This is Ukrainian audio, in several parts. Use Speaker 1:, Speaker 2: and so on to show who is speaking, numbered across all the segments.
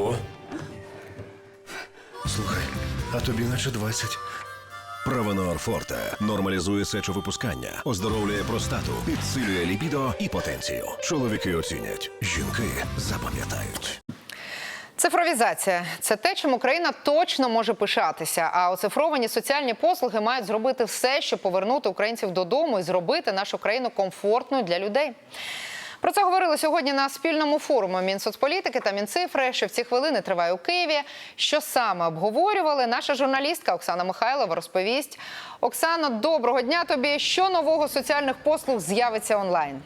Speaker 1: Ого. Слухай, а тобі наче 20.
Speaker 2: Правонор Форте нормалізує сечовипускання, оздоровлює простату, підсилює лібідо і потенцію. Чоловіки оцінять, жінки запам'ятають.
Speaker 3: Цифровізація це те, чим Україна точно може пишатися. А оцифровані соціальні послуги мають зробити все, щоб повернути українців додому і зробити нашу країну комфортною для людей. Про це говорили сьогодні на спільному форумі Мінсоцполітики та Мінцифри, що в ці хвилини триває у Києві. Що саме обговорювали? Наша журналістка Оксана Михайлова розповість. Оксана, доброго дня тобі. Що нового соціальних послуг з'явиться онлайн?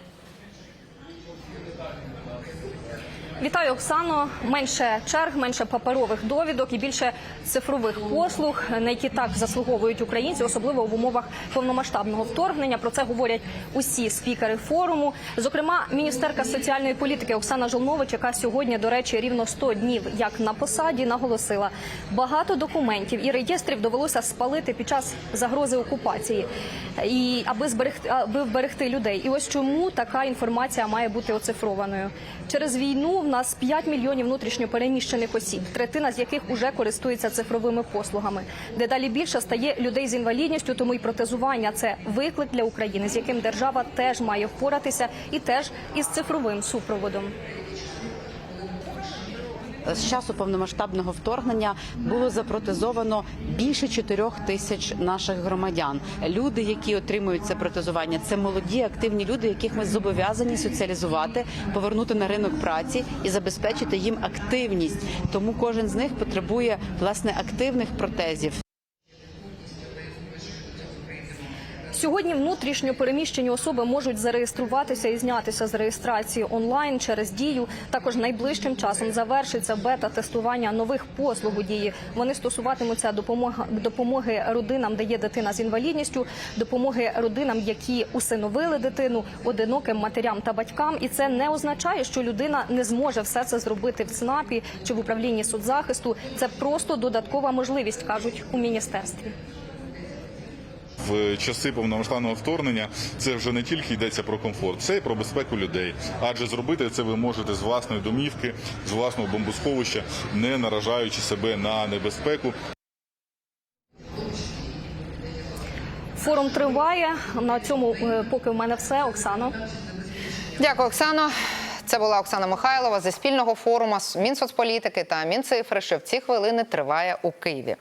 Speaker 4: Вітаю, Оксано. Менше черг, менше паперових довідок і більше цифрових послуг, на які так заслуговують українці, особливо в умовах повномасштабного вторгнення. Про це говорять усі спікери форуму. Зокрема, міністерка соціальної політики Оксана Жолнович, яка сьогодні, до речі, рівно 100 днів як на посаді, наголосила, багато документів і реєстрів довелося спалити під час загрози окупації, і аби зберегти аби вберегти людей. І ось чому така інформація має бути оцифрованою через війну. Нас 5 мільйонів внутрішньо переміщених осіб, третина з яких уже користується цифровими послугами. Дедалі більше стає людей з інвалідністю, тому і протезування це виклик для України, з яким держава теж має впоратися, і теж із цифровим супроводом.
Speaker 5: З часу повномасштабного вторгнення було запротезовано більше 4 тисяч наших громадян. Люди, які отримують це протезування, це молоді, активні люди, яких ми зобов'язані соціалізувати, повернути на ринок праці і забезпечити їм активність. Тому кожен з них потребує власне активних протезів.
Speaker 4: Сьогодні внутрішньо переміщені особи можуть зареєструватися і знятися з реєстрації онлайн через дію. Також найближчим часом завершиться бета-тестування нових послуг у дії. Вони стосуватимуться допомоги, допомоги родинам, де є дитина з інвалідністю, допомоги родинам, які усиновили дитину, одиноким матерям та батькам. І це не означає, що людина не зможе все це зробити в ЦНАПі чи в управлінні соцзахисту. Це просто додаткова можливість, кажуть у міністерстві.
Speaker 6: В часи повномасштабного вторгнення це вже не тільки йдеться про комфорт, це і про безпеку людей. Адже зробити це ви можете з власної домівки, з власного бомбосховища, не наражаючи себе на небезпеку.
Speaker 4: Форум триває. На цьому е, поки в мене все. Оксано.
Speaker 3: Дякую, Оксано. Це була Оксана Михайлова зі спільного форуму Мінсоцполітики та Мінцифри, що в ці хвилини триває у Києві.